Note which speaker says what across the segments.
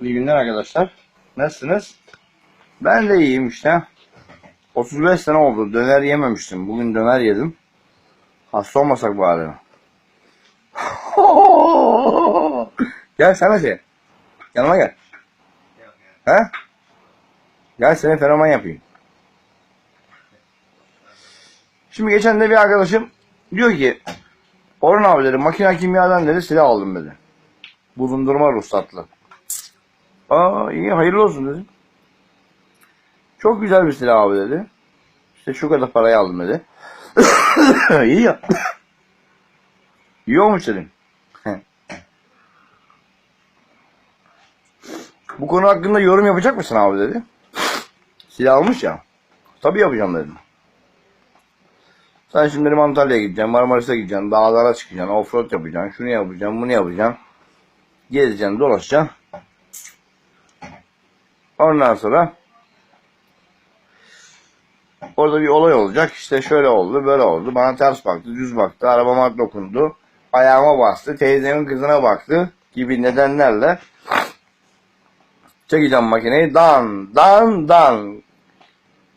Speaker 1: İyi günler arkadaşlar. Nasılsınız? Ben de iyiyim işte. 35 sene oldu. Döner yememiştim. Bugün döner yedim. Hasta olmasak bari. gel sana şey. Yanıma gel. He? Gel seni fenomen yapayım. Şimdi geçen de bir arkadaşım diyor ki Orhan abi dedi makine kimyadan dedi silah aldım dedi. Bulundurma ruhsatlı. Aa iyi hayırlı olsun dedim. Çok güzel bir silah abi dedi. İşte şu kadar parayı aldım dedi. iyi ya. İyi olmuş dedim. Bu konu hakkında yorum yapacak mısın abi dedi. Silah almış ya. Tabii yapacağım dedim. Sen şimdi dedim Antalya'ya gideceksin, Marmaris'e gideceksin, dağlara çıkacaksın, offroad yapacaksın, şunu yapacaksın, bunu yapacaksın. Gezeceksin, dolaşacaksın. Ondan sonra orada bir olay olacak. İşte şöyle oldu, böyle oldu. Bana ters baktı, düz baktı, arabama dokundu. Ayağıma bastı, teyzemin kızına baktı gibi nedenlerle çekeceğim makineyi. Dan, dan, dan.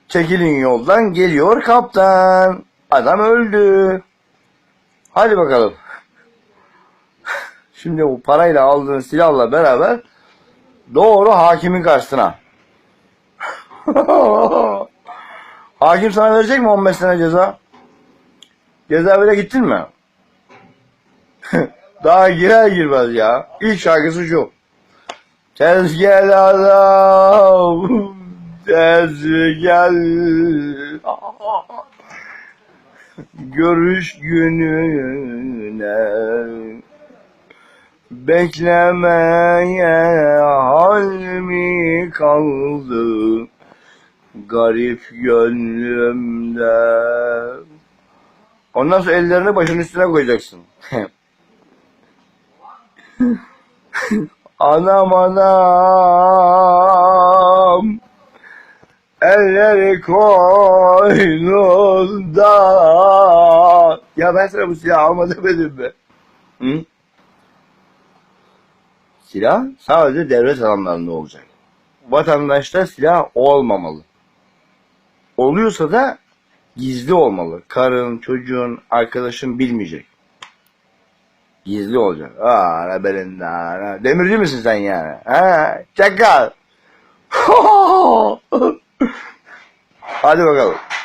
Speaker 1: Çekilin yoldan geliyor kaptan. Adam öldü. Hadi bakalım. Şimdi bu parayla aldığın silahla beraber doğru hakimin karşısına. Hakim sana verecek mi 15 sene ceza? Cezaevine gittin mi? Daha girer girmez ya. İlk şarkısı şu. Tezgel adam. Tezgel. Görüş gününe. Beklemeye hal mi kaldı? Garip gönlümde. Ondan sonra ellerini başın üstüne koyacaksın. anam anam. Elleri koynunda. Ya ben sana bu silahı alma demedim mi? Hı? Silah sadece devlet adamlarında olacak. Vatandaşta silah olmamalı. Oluyorsa da gizli olmalı. Karın, çocuğun, arkadaşın bilmeyecek. Gizli olacak. Aa, ne belinden. Demirci misin sen yani? Ha, çakal. Hadi bakalım.